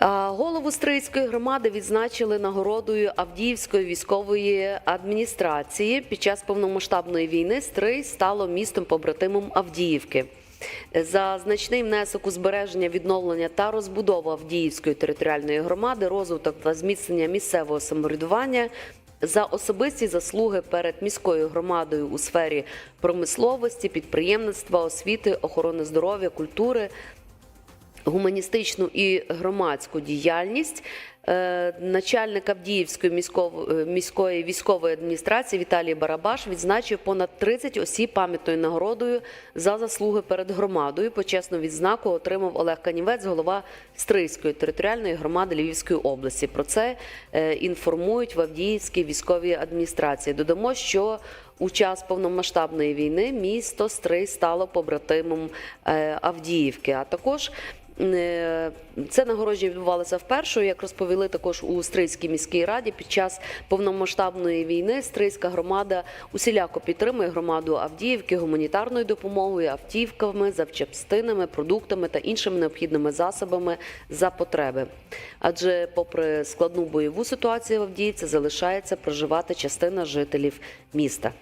А, Голову Стрийської громади відзначили нагородою Авдіївської військової адміністрації. Під час повномасштабної війни Стрий стало містом побратимом Авдіївки. За значний внесок у збереження, відновлення та розбудову Авдіївської територіальної громади, розвиток та зміцнення місцевого самоврядування. За особисті заслуги перед міською громадою у сфері промисловості, підприємництва, освіти, охорони здоров'я, культури, гуманістичну і громадську діяльність. е, Начальник Авдіївської е, міської військової адміністрації Віталій Барабаш відзначив понад 30 осіб пам'ятною нагородою за заслуги перед громадою. Почесну відзнаку отримав Олег Канівець, голова Стрийської територіальної громади Львівської області. Про це е, інформують в Авдіївській військовій адміністрації. Додамо, що у час повномасштабної війни місто Стрий стало побратимом е, Авдіївки. А також е, це нагородження відбувалося вперше, як розповіли також у Стрийській міській раді. Під час повномасштабної війни Стрийська громада усіляко підтримує громаду Авдіївки гуманітарною допомогою, автівками, запчастинами, продуктами та іншими необхідними засобами за потреби. Адже, попри складну бойову ситуацію в Авдіївці, залишається проживати частина жителів міста.